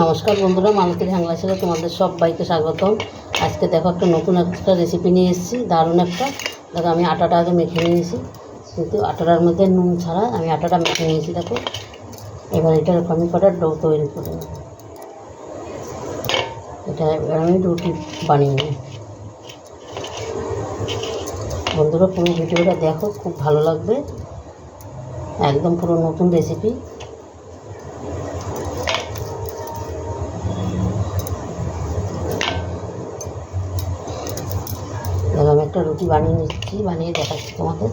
নমস্কার বন্ধুরা মালতীর হ্যাংলা ছিল। তোমাদের সবাইকে স্বাগতম। আজকে দেখো একটা নতুন একটা রেসিপি নিয়ে এসেছি, দারুণ একটা। দেখো, আমি আটাটা আগে মেখে নিয়েছি। কিন্তু আটাটার মধ্যে নুন ছাড়া আমি আটাটা মেখে নিয়েছি, দেখো। এবার এটার আমি কটা ডো তৈরি করে এটা এবার আমি রুটি বানিয়ে নিই বন্ধুরা, পুরো ভিডিওটা দেখো, খুব ভালো লাগবে। একদম পুরো নতুন রেসিপি এবার আমি একটা রুটি বানিয়ে নিচ্ছি, বানিয়ে দেখাচ্ছি তোমাদের।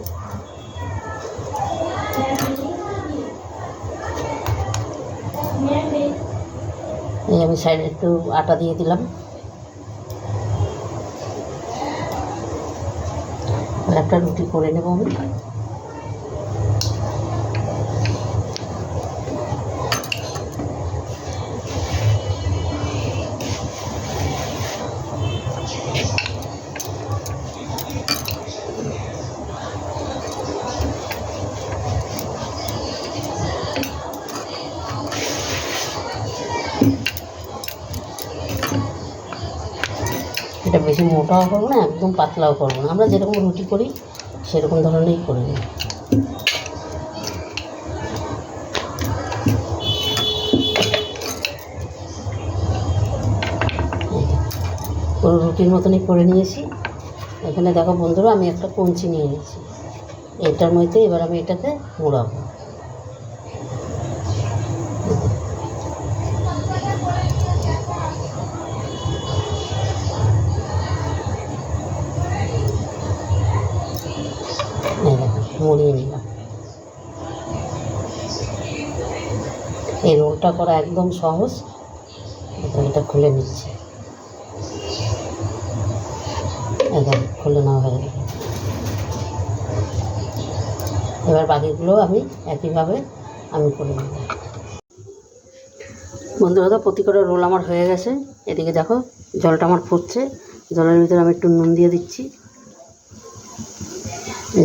এই আমি সাইডে একটু আটা দিয়ে দিলাম। একটা রুটি করে নেব আমি। এটা বেশি মোটাও করব না, একদম পাতলাও করব না। আমরা যেরকম রুটি করি, সেরকম ধরনেরই করে নিই। পুরো রুটির মতনই করে নিয়েছি। এখানে দেখো বন্ধুরা, আমি একটা কঞ্চি নিয়ে নিয়েছি এটার মধ্যে এবার আমি এটাতে মোড়াবো। মুড়িয়ে নিলাম এই রোলটা করা একদম সহজ। এটা খুলে নিচ্ছি। এই দেখো, খুলে নেওয়া হয়ে গেল। এবার বাকিগুলো আমি একইভাবে আমি করে নেব। বন্ধুরা প্রতি করে রোল আমার হয়ে গেছে। এদিকে দেখো, জলটা আমার ফুটছে। জলের ভিতরে আমি একটু নুন দিয়ে দিচ্ছি।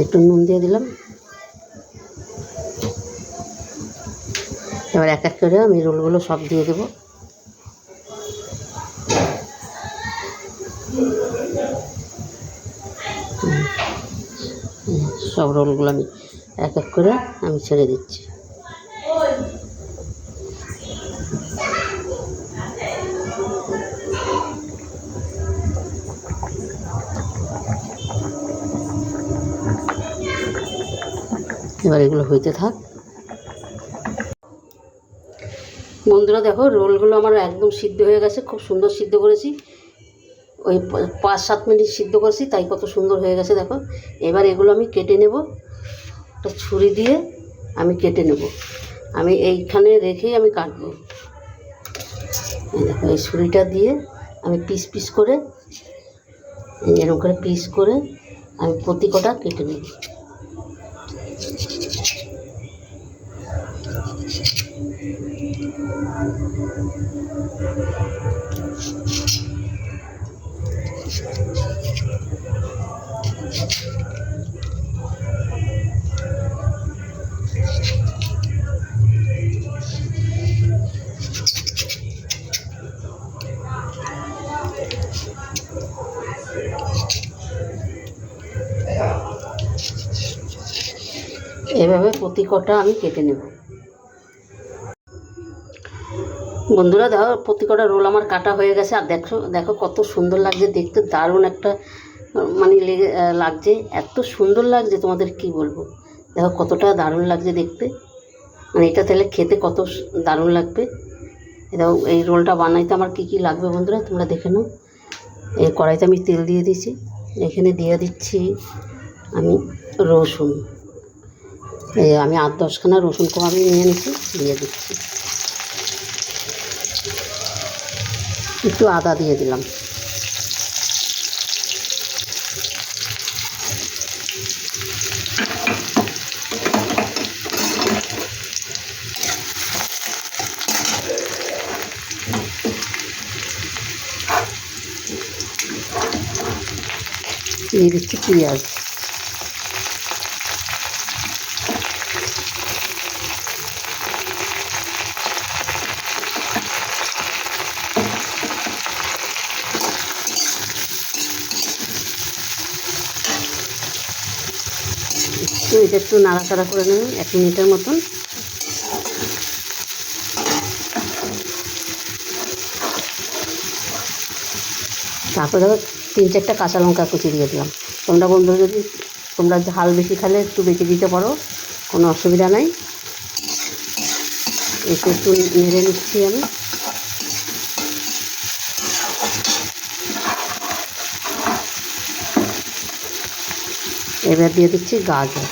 একটু নুন দিয়ে দিলাম। এবার এক এক করে আমি রোলগুলো সব দিয়ে দেবো। সব রোলগুলো আমি এক এক করে আমি ছেড়ে দিচ্ছি। এবার এগুলো হইতে থাক। বন্ধুরা দেখো, রোলগুলো আমার একদম সিদ্ধ হয়ে গেছে, খুব সুন্দর সিদ্ধ করেছি। ওই পাঁচ, সাত মিনিট সিদ্ধ করেছি, তাই কত সুন্দর হয়ে গেছে দেখো। এবার এগুলো আমি কেটে নেব, একটা ছুরি দিয়ে আমি কেটে নেব। আমি এইখানে রেখেই আমি কাটবো। দেখো, এই ছুরিটা দিয়ে আমি পিস পিস করে এরকম করে পিস করে আমি প্রতি কটা কেটে নেব। এভাবে প্রতি কটা আমি কেটে নেব। বন্ধুরা, দেখো প্রতি কটা রোল আমার কাটা হয়ে গেছে। আর দেখো দেখো কত সুন্দর লাগছে দেখতে, দারুণ একটা মানে লেগে লাগছে। এত সুন্দর লাগছে, তোমাদের কি বলব? দেখো, কতটা দারুণ লাগছে দেখতে। মানে এটা তাহলে খেতে কত দারুণ লাগবে। দেখো, এই রোলটা বানাইতে আমার কী কী লাগবে বন্ধুরা, তোমরা দেখে নাও। এই কড়াইতে আমি তেল দিয়ে দিয়েছি। এখানে দিয়ে দিচ্ছি আমি রসুন। এই আমি আট দশখানা রসুন আমি নিয়ে নিচ্ছি, দিয়ে দিচ্ছি। একটু আদা দিয়ে দিলাম। দিয়ে দিচ্ছি পেঁয়াজ। এটা একটু নাড়াচাড়া করে নেবেন এক মিনিটের মতন। তারপরে দেখো তিন চারটা কাঁচা লঙ্কা কুচি দিয়ে দিলাম। তোমরা বন্ধু যদি তোমরা ঝাল বেশি খেলে, একটু বেশি দিতে পারো, কোনো অসুবিধা নাই। একটু একটু নেড়ে নিচ্ছি আমি। এবার দিয়ে দিচ্ছি গাজর।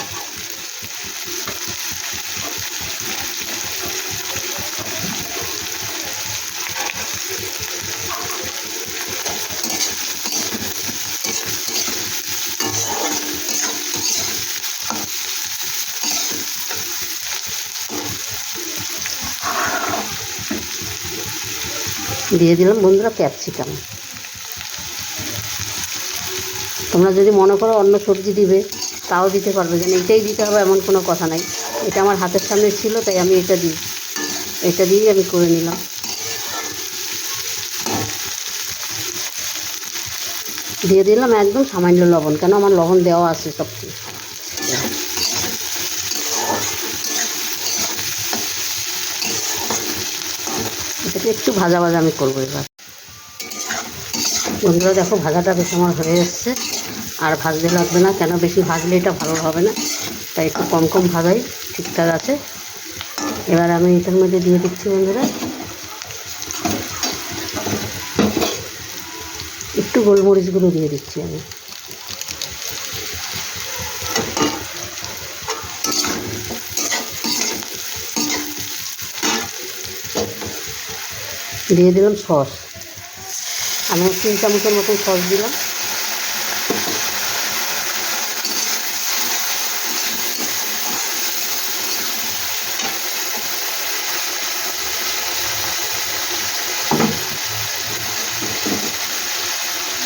দিয়ে দিলাম। বন্ধুরা ক্যাপসিকাম তোমরা যদি মনে করো অন্য সবজি দিবে, তাও দিতে পারবে। যেন এটাই দিতে হবে, এমন কোনো কথা নাই। এটা আমার হাতের সামনে ছিল, তাই আমি এটা দিই। এটা দিয়েই আমি করে নিলাম। দিয়ে দিলাম একদম সামান্য লবণ, কেন আমার লবণ দেওয়া আছে সব একটু ভাজা ভাজা আমি করব এবার। বন্ধুরা, দেখো ভাজাটা বেশ আমার হয়ে এসছে। আর ভাজতে লাগবে না, কেন বেশি ভাজলে এটা ভালো হবে না? তাই একটু কম কম ভাজাই, ঠিকঠাক আছে। এবার আমি এটার মধ্যে দিয়ে দিচ্ছি বন্ধুরা। একটু গোলমরিচ গুঁড়ো দিয়ে দিচ্ছি আমি। দিয়ে দিলাম সস। আমি তিন চামচের মতন সস দিলাম।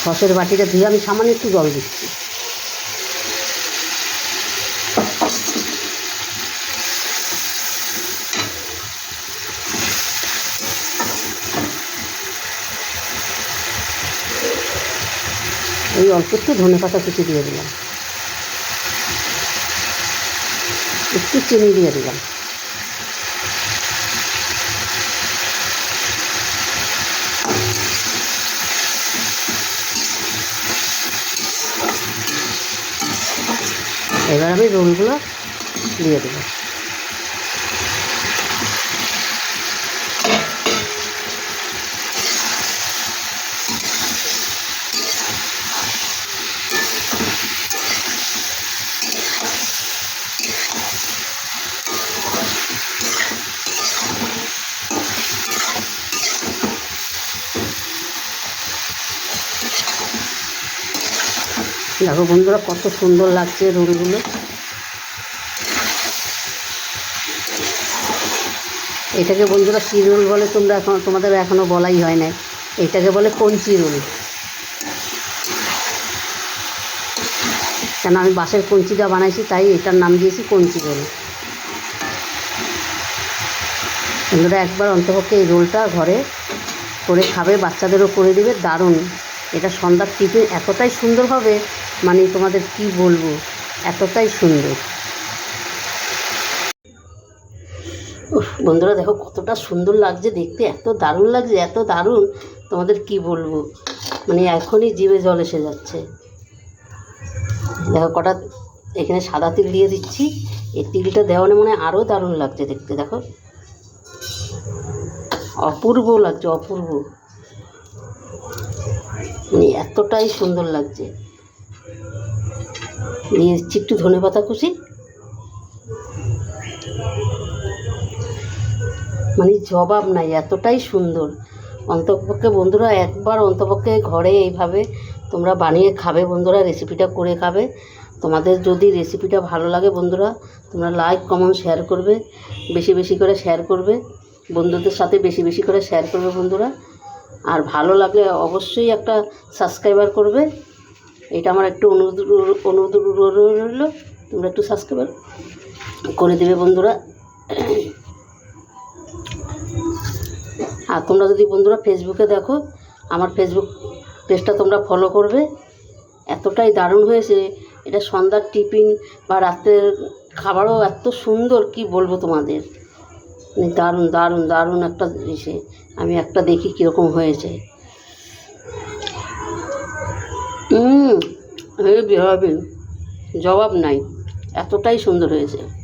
সসের বাটিটা ধুয়ে আমি সামান্য একটু জল দিচ্ছি। এই অল্প একটু ধনে পাতা কুচি দিয়ে দিলাম। একটু চিনি দিয়ে দিলাম। এবার আমি রোলগুলো দিয়ে দেবো দেখো বন্ধুরা, কত সুন্দর লাগছে রোলগুলো এটাকে বন্ধুরা কী রোল বলে তোমরা এখন তোমাদের এখনও বলাই হয় না এটাকে বলে কঞ্চি রোল কেন আমি বাঁশের কঞ্চিটা বানাইছি, তাই এটার নাম দিয়েছি কঞ্চি রোল বন্ধুরা, একবার অন্তপক্ষে এই রোলটা ঘরে করে খাবে, বাচ্চাদেরও করে দেবে, দারুণ। এটা সন্ধ্যার টিফিন এতটাই সুন্দর হবে মানে তোমাদের কি বলব, এতটাই সুন্দর। বন্ধুরা দেখো কতটা সুন্দর লাগছে, দেখতে এত দারুণ লাগছে, এত দারুণ, তোমাদের কি বলব মানে এখনই জিভে জল এসে যাচ্ছে। দেখো কটা এখানে সাদা তিল দিয়ে দিচ্ছি, এই তিলটা দেওয়ানে মনে হয় আরও দারুণ লাগছে দেখতে, দেখো। অপূর্ব লাগছে, অপূর্ব। মানে এতটাই সুন্দর লাগছে। দিয়ে দিচ্ছি একটু ধনে পাতা কুচি। মানে জবাব নাই, এতটাই সুন্দর। অন্তপক্ষে বন্ধুরা, একবার অন্তপক্ষে ঘরে এইভাবে তোমরা বানিয়ে খাবে বন্ধুরা রেসিপিটা করে খাবে। তোমাদের যদি রেসিপিটা ভালো লাগে বন্ধুরা, তোমরা লাইক কমেন্ট শেয়ার করবে। বেশি বেশি করে শেয়ার করবে। বন্ধুদের সাথে বেশি বেশি করে শেয়ার করবে বন্ধুরা। আর ভালো লাগলে অবশ্যই একটা সাবস্ক্রাইবার করবে। এটা আমার একটু অনুরোধ অনুরোধ রইল, তোমরা একটু সাবস্ক্রাইবার করে দেবে বন্ধুরা। আর তোমরা যদি বন্ধুরা ফেসবুকে দেখো, আমার ফেসবুক পেজটা তোমরা ফলো করবে। এতটাই দারুণ হয়েছে। এটা সন্ধ্যার টিফিন বা রাতের খাবারও এত সুন্দর, কি বলব তোমাদের? দারুণ দারুণ দারুণ একটা ইসে। আমি একটা দেখি কীরকম হয়েছে। হুম হেবি বিহাবিন জবাব নাই। এতটাই সুন্দর হয়েছে।